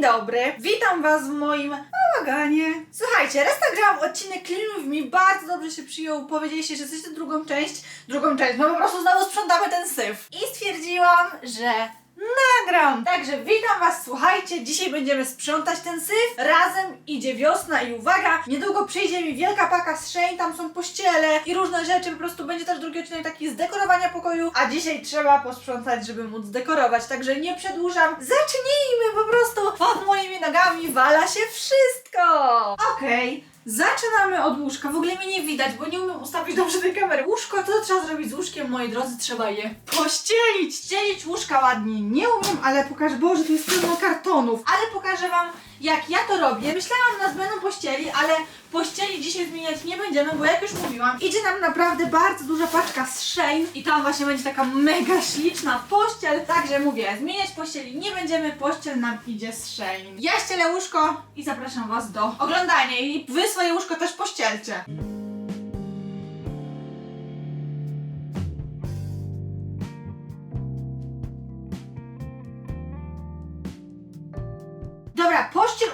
Dobry, witam was w moim bałaganie. Słuchajcie, raz nagrałam odcinek Cleanów mi bardzo dobrze się przyjął. Powiedzieliście, że chcecie drugą część, drugą część, no po prostu znowu sprzątamy ten syf. I stwierdziłam, że nagram. Także witam was, słuchajcie, dzisiaj będziemy sprzątać ten syf. Razem idzie wiosna i uwaga, niedługo przyjdzie mi wielka paka z szeń, tam są pościele i różne rzeczy, po prostu będzie też drugi odcinek taki z dekorowania pokoju, a dzisiaj trzeba posprzątać, żeby móc dekorować, także nie przedłużam. Zacznijmy po prostu, pod moimi nogami wala się wszystko. Okej. Zaczynamy od łóżka. W ogóle mnie nie widać, bo nie umiem ustawić dobrze tej kamery. Łóżko, to trzeba zrobić z łóżkiem, moi drodzy? Trzeba je pościelić. Ścielić łóżka ładnie nie umiem, ale pokażę, Boże, tu jest pełno kartonów. Ale pokażę Wam, jak ja to robię. Myślałam nad zmianą pościeli, ale pościeli dzisiaj zmieniać nie będziemy, bo jak już mówiłam, idzie nam naprawdę bardzo duża paczka z Shein i tam właśnie będzie taka mega śliczna pościel. Także mówię, zmieniać pościeli nie będziemy, pościel nam idzie z Shein. Ja ścielę łóżko i zapraszam Was do oglądania i Wy swoje łóżko też pościelcie.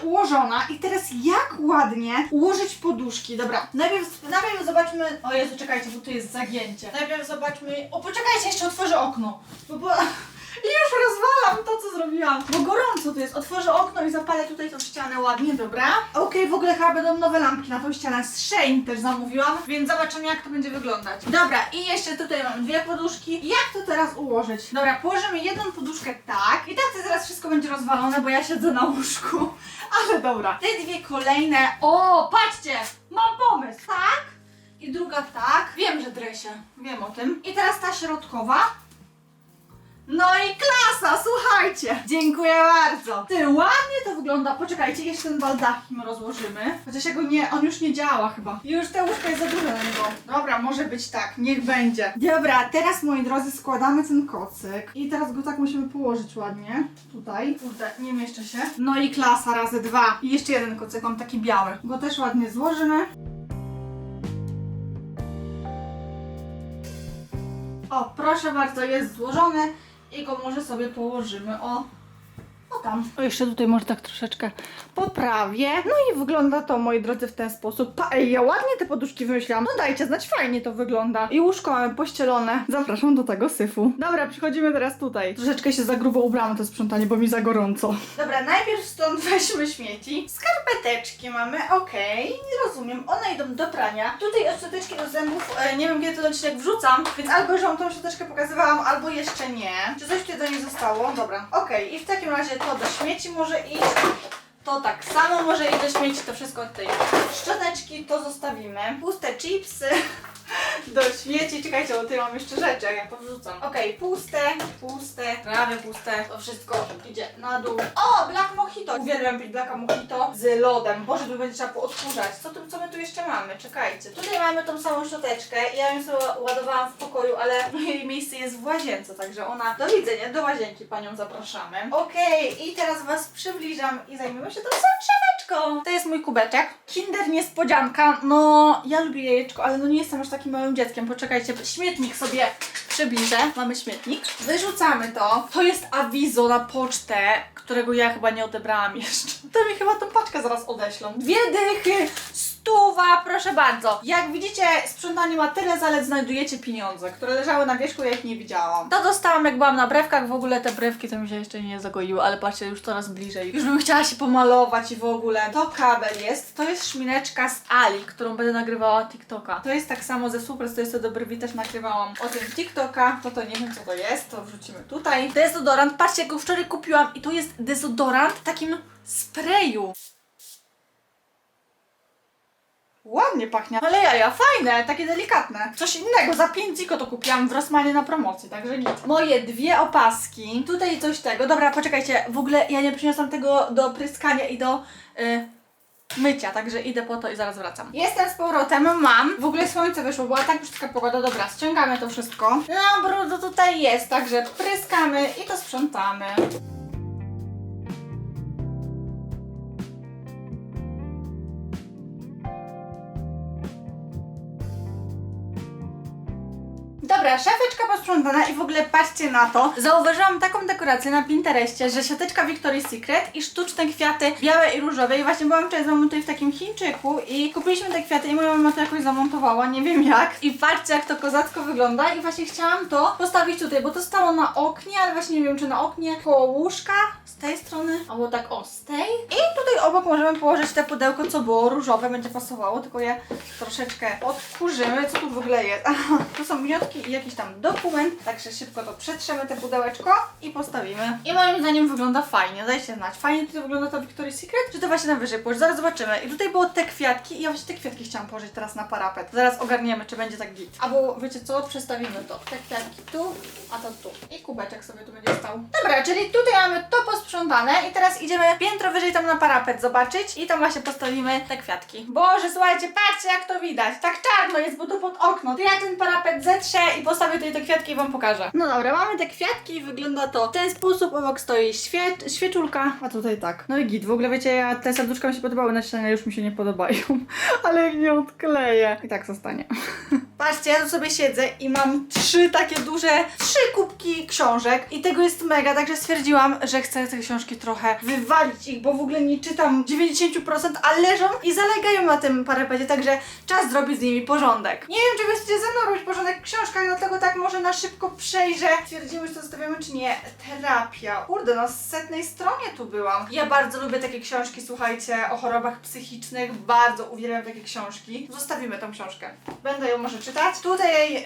Ułożona i teraz jak ładnie ułożyć poduszki. Dobra, najpierw, najpierw zobaczmy... O Jezu, czekajcie, bo tu jest zagięcie. Najpierw zobaczmy... O, poczekajcie, jeszcze otworzę okno. Bo, bo... I już rozwalam to, co zrobiłam. Bo gorąco tu jest. Otworzę okno i zapalę tutaj tą ścianę ładnie, dobra? Okej, w ogóle chyba będą nowe lampki na tą ścianę. Z Shein też zamówiłam, więc zobaczymy, jak to będzie wyglądać. Dobra, i jeszcze tutaj mam dwie poduszki. Jak to teraz ułożyć? Dobra, położymy jedną poduszkę tak. I tak to będzie rozwalone, bo ja siedzę na łóżku. Ale dobra. Te dwie kolejne... O, patrzcie! Mam pomysł, tak? I druga tak. Wiem, że dresie. Wiem o tym. I teraz ta środkowa. No i klasa, słuchajcie! Dziękuję bardzo! Ty, ładnie to wygląda. Poczekajcie, jeszcze ten baldachim rozłożymy. Chociaż jego nie, on już nie działa chyba. Już te łóżko jest za duże na niego. Dobra, może być tak, niech będzie. Dobra, teraz moi drodzy składamy ten kocyk. I teraz go tak musimy położyć ładnie. Tutaj. Kurde, nie mieszczę się. No i klasa razy dwa. I jeszcze jeden kocyk, on taki biały. Go też ładnie złożymy. O, proszę bardzo, jest złożony i go może sobie położymy. O, tam. O, jeszcze tutaj może tak troszeczkę poprawię. No i wygląda to, moi drodzy, w ten sposób. Pa, ej, ja ładnie te poduszki wymyśliłam. No dajcie znać, fajnie to wygląda. I łóżko mamy pościelone. Zapraszam do tego syfu. Dobra, przychodzimy teraz tutaj. Troszeczkę się za grubo ubrałam to sprzątanie, bo mi za gorąco. Dobra, najpierw stąd weźmy śmieci. Skarpeteczki mamy, okej. Nie rozumiem, one idą do prania. Tutaj od szczoteczki do zębów, e, nie wiem kiedy ten odcinek wrzucam, więc albo już wam tą szczoteczkę pokazywałam, albo jeszcze nie. Czy coś tutaj do niej zostało? Dobra, okej. I w takim razie to do śmieci może iść. To tak samo może iść do śmieci, to wszystko od tej szczoteczki to zostawimy. Puste chipsy do śmieci. Czekajcie, bo tutaj mam jeszcze rzeczy, jak ja powrzucam. Okej, puste, puste, prawie puste. To wszystko idzie na dół. O, Black Mojito! Uwielbiam pić Blacka Mojito z lodem. Boże, tu będzie trzeba poodkurzać. Co, tu, co my tu jeszcze mamy? Czekajcie. Tutaj mamy tą samą szczoteczkę. Ja ją sobie ładowałam w pokoju, ale jej miejsce jest w łazience, także ona... Do widzenia, do łazienki panią zapraszamy. Okej, i teraz was przybliżam i zajmiemy się tą sąsiadeczką. To jest mój kubeczek. Kinder niespodzianka. No, ja lubię jajeczko, ale no nie jestem już takim małym dzieckiem. Poczekajcie, śmietnik sobie przybliżę. Mamy śmietnik. Wyrzucamy to. To jest awizo na pocztę, którego ja chyba nie odebrałam jeszcze. To mi chyba tą paczkę zaraz odeślą. Dwie dychy, stuwa, proszę bardzo. Jak widzicie, sprzątanie ma tyle zalet, znajdujecie pieniądze, które leżały na wierzchu, ja ich nie widziałam. To dostałam jak byłam na brewkach, w ogóle te brewki to mi się jeszcze nie zagoiły, ale patrzcie, już coraz bliżej. Już bym chciała się pomalować i w ogóle. To kabel jest, to jest szmineczka z Ali, którą będę nagrywała TikToka. To jest tak samo ze współpracy, to jest to do brwi, też nagrywałam o tym To to nie wiem co to jest, to wrzucimy tutaj. Dezodorant, patrzcie jak go wczoraj kupiłam i to jest dezodorant w takim sprayu. Ładnie pachnie, ale jaja, fajne, takie delikatne. Coś innego, za 5 ziko to kupiłam w Rossmanie na promocji, także nic. Moje dwie opaski, tutaj coś tego, dobra, poczekajcie, w ogóle ja nie przyniosłam tego do pryskania i do y, mycia, także idę po to i zaraz wracam. Jestem z powrotem, mam, w ogóle słońce wyszło, była tak taka pogoda, dobra, ściągamy to wszystko. No, brudu tutaj jest, także pryskamy i to sprzątamy. Dobra, szafeczka posprzątana i w ogóle patrzcie na to. Zauważyłam taką dekorację na Pinterestie, że siateczka Victoria's Secret i sztuczne kwiaty białe i różowe. I właśnie byłam wczoraj z mamą tutaj w takim Chińczyku i kupiliśmy te kwiaty i moja mama to jakoś zamontowała, nie wiem jak. I patrzcie jak to kozacko wygląda i właśnie chciałam to postawić tutaj, bo to stało na oknie, ale właśnie nie wiem czy na oknie, koło łóżka, z tej strony, albo tak o, z tej. I tutaj obok możemy położyć te pudełko, co było różowe, będzie pasowało, tylko je troszeczkę odkurzymy. Co tu w ogóle jest? Aha, tu są wnioski i jakiś tam dokument, także szybko to przetrzemy te pudełeczko i postawimy. I moim zdaniem wygląda fajnie, dajcie znać. Fajnie to wygląda to Victoria's Secret, czy to właśnie na wyżej położyć? Zaraz zobaczymy. I tutaj było te kwiatki i ja właśnie te kwiatki chciałam położyć teraz na parapet. Zaraz ogarniemy, czy będzie tak git. Albo wiecie co, przestawimy to. Te kwiatki tu, a to tu. I kubeczek sobie tu będzie stał. Dobra, czyli tutaj mamy to posprzątane i teraz idziemy piętro wyżej tam na parapet zobaczyć i tam właśnie postawimy te kwiatki. Boże, słuchajcie, patrzcie jak to widać. Tak czarno jest, bo to pod okno. To ja ten parapet zetrzę i postawię tutaj te kwiatki i wam pokażę. No dobra, mamy te kwiatki i wygląda to w ten sposób. Obok stoi świe świeczulka, a tutaj tak. No i git. W ogóle wiecie, ja te serduszka mi się podobały na ścianie, już mi się nie podobają. Ale ich nie odkleję. I tak zostanie. Patrzcie, ja tu sobie siedzę i mam trzy takie duże, trzy kubki książek i tego jest mega, także stwierdziłam, że chcę te książki trochę wywalić ich, bo w ogóle nie czytam 90%, a leżą i zalegają na tym parapecie, także czas zrobić z nimi porządek. Nie wiem, czy wy chcecie ze mną robić porządek w książkach, dlatego tak może na szybko przejrzę. Stwierdzimy, czy to zostawiamy, czy nie. Terapia. Kurde, na setnej stronie tu byłam. Ja bardzo lubię takie książki, słuchajcie, o chorobach psychicznych, bardzo uwielbiam takie książki. Zostawimy tą książkę. Będę ją może czytać. Tutaj... y,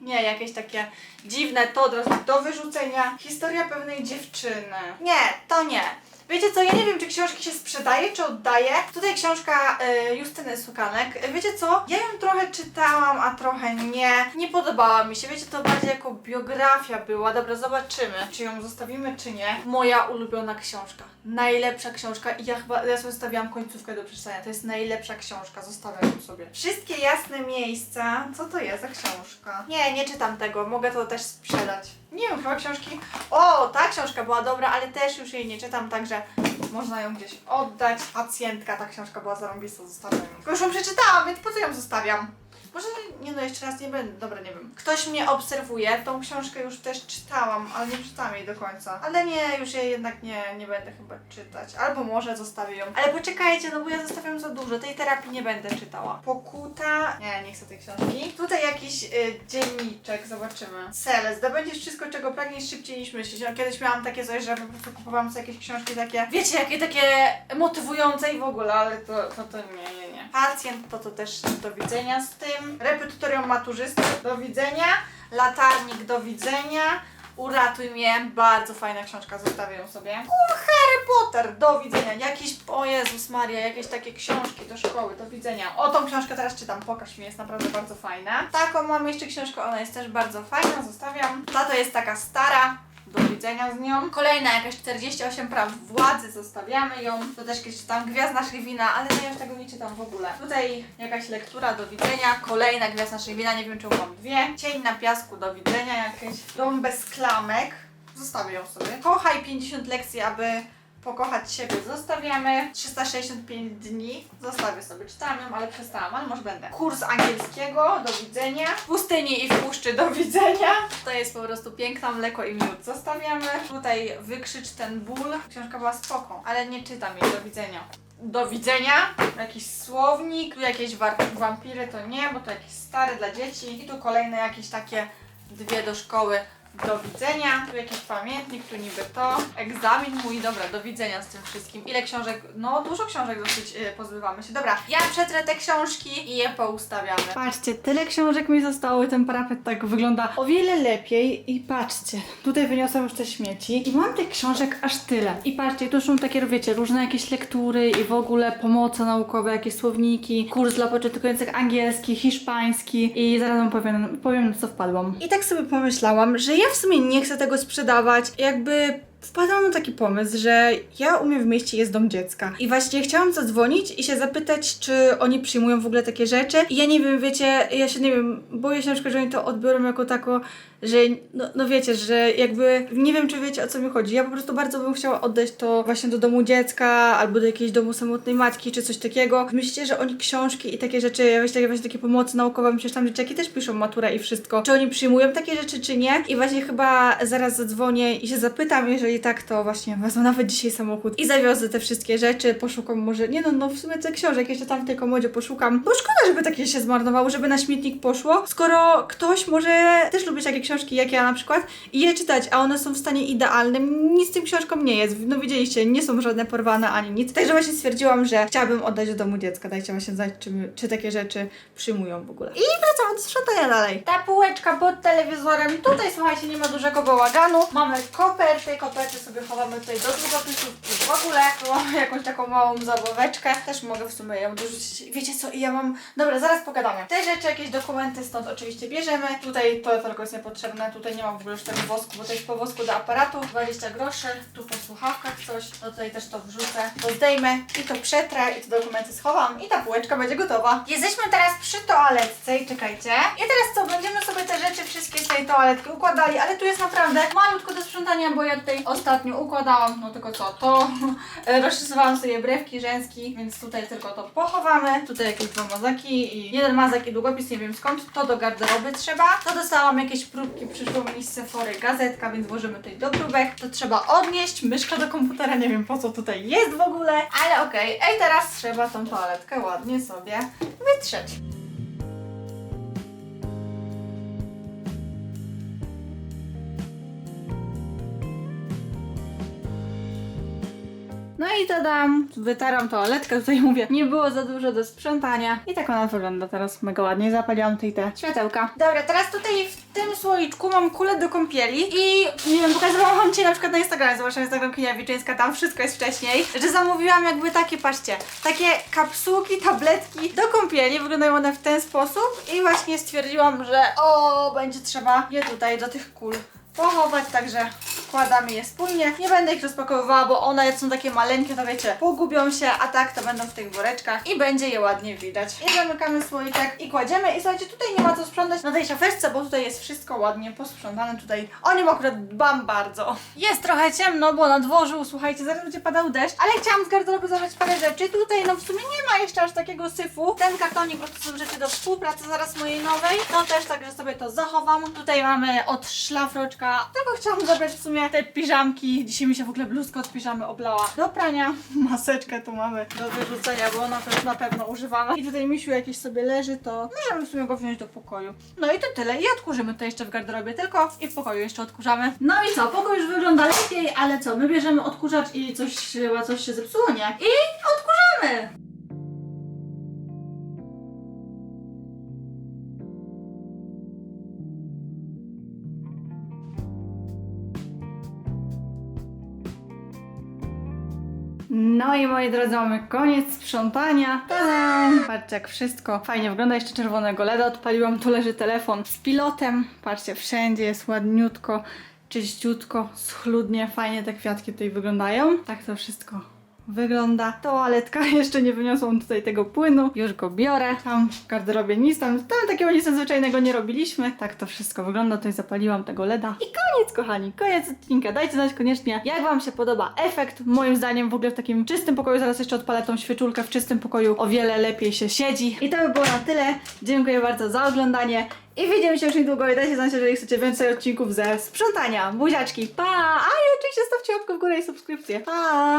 nie, jakieś takie dziwne, to do wyrzucenia. Historia pewnej dziewczyny. Nie, to nie. Wiecie co, ja nie wiem, czy książki się sprzedaje, czy oddaje. Tutaj książka y, Justyny Sukanek. Wiecie co, ja ją trochę czytałam, a trochę nie. Nie podobała mi się. Wiecie, to bardziej jako biografia była. Dobra, zobaczymy, czy ją zostawimy, czy nie. Moja ulubiona książka. Najlepsza książka i ja chyba, ja sobie stawiałam końcówkę do przeczytania. To jest najlepsza książka, zostawiam ją sobie. Wszystkie jasne miejsca. Co to jest za książka? Nie, nie czytam tego, mogę to też sprzedać. Nie wiem, chyba książki. O, ta książka była dobra, ale też już jej nie czytam, także można ją gdzieś oddać. Pacjentka, ta książka była zarąbista, zostawiam ją. Tylko już ją przeczytałam, więc po co ją zostawiam? Może nie no, jeszcze raz nie będę, dobra, nie wiem. Ktoś mnie obserwuje, tą książkę już też czytałam, ale nie czytałam jej do końca. Ale nie, już jej jednak nie, nie będę chyba czytać. Albo może zostawię ją. Ale poczekajcie, no bo ja zostawiam za dużo, tej terapii nie będę czytała. Pokuta, nie, nie chcę tej książki. Tutaj jakiś y, dzienniczek, zobaczymy. Cele, zdobędziesz wszystko, czego pragniesz szybciej niż myślisz. Ja kiedyś miałam takie coś, że po prostu kupowałam sobie jakieś książki takie, wiecie, jakie takie motywujące i w ogóle, ale to, to, to nie, nie, nie. Pacjent, to to też do widzenia z tym. Repetytorium maturzysty, do widzenia. Latarnik, do widzenia. Uratuj mnie, bardzo fajna książka, zostawię ją sobie. Kur, Harry Potter, do widzenia. Jakieś, o Jezus Maria, jakieś takie książki do szkoły, do widzenia. O, tą książkę teraz czytam, pokaż mi, jest naprawdę bardzo fajna. Taką mam jeszcze książkę, ona jest też bardzo fajna, zostawiam. Ta to jest taka stara, do widzenia z nią. Kolejna jakaś 48 praw władzy, zostawiamy ją. To też kiedyś czytam Gwiazd naszych wina, ale no ja już tego nie czytam w ogóle. Tutaj jakaś lektura do widzenia, kolejna Gwiazd naszych wina, nie wiem czy mam dwie. Cień na piasku do widzenia jakieś. Dom bez klamek. Zostawię ją sobie. Kochaj 50 lekcji, aby pokochać siebie. Zostawiamy. 365 dni. Zostawię sobie. Czytałam ją, ale przestałam, ale może będę. Kurs angielskiego, do widzenia. W pustyni i w puszczy, do widzenia. To jest po prostu piękna mleko i miód. Zostawiamy. Tutaj wykrzycz ten ból. Książka była spoko, ale nie czytam jej, do widzenia. Do widzenia. Jakiś słownik, tu jakieś wampiry to nie, bo to jakieś stare dla dzieci. I tu kolejne jakieś takie dwie do szkoły. Do widzenia, tu jakiś pamiętnik, tu niby to. Egzamin mój, dobra, do widzenia z tym wszystkim. Ile książek? No, dużo książek dosyć yy, pozbywamy się. Dobra, ja przetrę te książki i je poustawiamy. Patrzcie, tyle książek mi zostało i ten parapet tak wygląda o wiele lepiej. I patrzcie, tutaj wyniosłam już te śmieci i mam tych książek aż tyle. I patrzcie, tu są takie, wiecie, różne jakieś lektury i w ogóle pomoce naukowe, jakieś słowniki, kurs dla początkujących angielski, hiszpański i zaraz wam powiem, powiem na co wpadłam. I tak sobie pomyślałam, że ja w sumie nie chcę tego sprzedawać, jakby wpadłam na taki pomysł, że ja u mnie w mieście jest dom dziecka. I właśnie chciałam zadzwonić i się zapytać, czy oni przyjmują w ogóle takie rzeczy. I ja nie wiem, wiecie, ja się nie wiem, boję się na przykład, że oni to odbiorą jako tako, że no, no wiecie, że jakby nie wiem, czy wiecie o co mi chodzi. Ja po prostu bardzo bym chciała oddać to właśnie do domu dziecka albo do jakiegoś domu samotnej matki czy coś takiego. Myślicie, że oni książki i takie rzeczy, ja właśnie, właśnie takie pomocy naukowe, myślę, że tam dzieciaki też piszą maturę i wszystko. Czy oni przyjmują takie rzeczy, czy nie? I właśnie chyba zaraz zadzwonię i się zapytam, jeżeli tak, to właśnie wezmę nawet dzisiaj samochód i zawiozę te wszystkie rzeczy, poszukam może, nie no, no w sumie te książek jeszcze tam tej komodzie poszukam, bo szkoda, żeby takie się zmarnowało, żeby na śmietnik poszło, skoro ktoś może też lubić takie książki jak ja na przykład i je czytać, a one są w stanie idealnym, nic z tym książką nie jest, no widzieliście, nie są żadne porwane ani nic, także właśnie stwierdziłam, że chciałabym oddać do domu dziecka, dajcie właśnie znać, czy, czy takie rzeczy przyjmują w ogóle. I wracamy do sprzątania dalej. Ta półeczka pod telewizorem, tutaj słuchajcie, nie ma dużego bałaganu, mamy koper, w tej kopercie sobie chowamy tutaj do długopisów i w ogóle, mamy jakąś taką małą zabaweczkę, też mogę w sumie ją dorzucić, wiecie co, i ja mam, dobra, zaraz pogadamy. Te rzeczy, jakieś dokumenty stąd oczywiście bierzemy, tutaj to tylko jest niepotrzebne, tutaj nie mam w ogóle już tego wosku, bo to jest po wosku do aparatu, 20 groszy, tu po słuchawkach coś, no tutaj też to wrzucę, to zdejmę i to przetrę i te dokumenty schowam i ta półeczka będzie gotowa. Jesteśmy teraz przy toaletce i czekajcie. I teraz co, będziemy sobie te rzeczy wszystkie z tej toaletki układali, ale tu jest naprawdę malutko do sprzątania, bo ja tutaj ostatnio układałam, no tylko co, to rozczesowałam sobie brewki rzęski, więc tutaj tylko to pochowamy. Tutaj jakieś dwa mazaki i jeden mazak i długopis, nie wiem skąd, to do garderoby trzeba. To dostałam jakieś próbki, przyszło mi z Sephory gazetka, więc włożymy tutaj do próbek. To trzeba odnieść, myszka do komputera, nie wiem po co tutaj jest w ogóle, ale okej. Ej, teraz trzeba tą toaletkę ładnie sobie wytrzeć. No i to dam, wytaram toaletkę, tutaj mówię, nie było za dużo do sprzątania. I tak ona wygląda teraz mega ładnie, zapaliłam tutaj te światełka. Dobra, teraz tutaj w tym słoiczku mam kulę do kąpieli i nie wiem, pokazywałam wam dzisiaj na przykład na Instagramie, zobaczcie Instagram Kinia Wiczyńska, tam wszystko jest wcześniej, że zamówiłam jakby takie, patrzcie, takie kapsułki, tabletki do kąpieli, wyglądają one w ten sposób i właśnie stwierdziłam, że o, będzie trzeba je tutaj do tych kul pochować, także wkładamy je wspólnie. Nie będę ich rozpakowywała, bo one jak są takie maleńkie, to wiecie, pogubią się, a tak to będą w tych woreczkach i będzie je ładnie widać. I zamykamy słoiczek i kładziemy i słuchajcie, tutaj nie ma co sprzątać na tej szafeczce, bo tutaj jest wszystko ładnie posprzątane, tutaj o nim akurat dbam bardzo. Jest trochę ciemno, bo na dworzu, słuchajcie, zaraz będzie padał deszcz, ale chciałam z garderoby zabrać parę rzeczy. Tutaj no w sumie nie ma jeszcze aż takiego syfu. Ten kartonik, to są rzeczy do współpracy zaraz mojej nowej, to też także sobie to zachowam. Tutaj mamy od szlafroczka, tylko chciałam zabrać w sumie te piżamki. Dzisiaj mi się w ogóle bluzka od piżamy oblała. Do prania, maseczkę tu mamy do wyrzucenia, bo ona też na pewno używana. I tutaj misiu jakiś sobie leży, to możemy w sumie go wziąć do pokoju. No i to tyle. I odkurzymy to jeszcze w garderobie tylko i w pokoju jeszcze odkurzamy. No i co, pokój już wygląda lepiej, ale co, my bierzemy odkurzacz i coś, coś się zepsuło, nie? I odkurzamy! No i moi drodzy, mamy koniec sprzątania. Tada! Patrzcie jak wszystko fajnie wygląda. Jeszcze czerwonego LEDa odpaliłam. Tu leży telefon z pilotem. Patrzcie, wszędzie jest ładniutko, czyściutko, schludnie. Fajnie te kwiatki tutaj wyglądają. Tak to wszystko wygląda. Toaletka, jeszcze nie wyniosłam tutaj tego płynu. Już go biorę. Tam w garderobie nic, tam, tam takiego nic nadzwyczajnego nie robiliśmy. Tak to wszystko wygląda. Tutaj zapaliłam tego LEDa. I koniec, kochani, koniec odcinka. Dajcie znać koniecznie, jak Wam się podoba efekt. Moim zdaniem w ogóle w takim czystym pokoju, zaraz jeszcze odpalę tą świeczulkę, w czystym pokoju o wiele lepiej się siedzi. I to by było na tyle. Dziękuję bardzo za oglądanie. I widzimy się już niedługo i dajcie znać, jeżeli chcecie więcej odcinków ze sprzątania. Buziaczki, pa! A i oczywiście stawcie łapkę w górę i subskrypcję. Pa!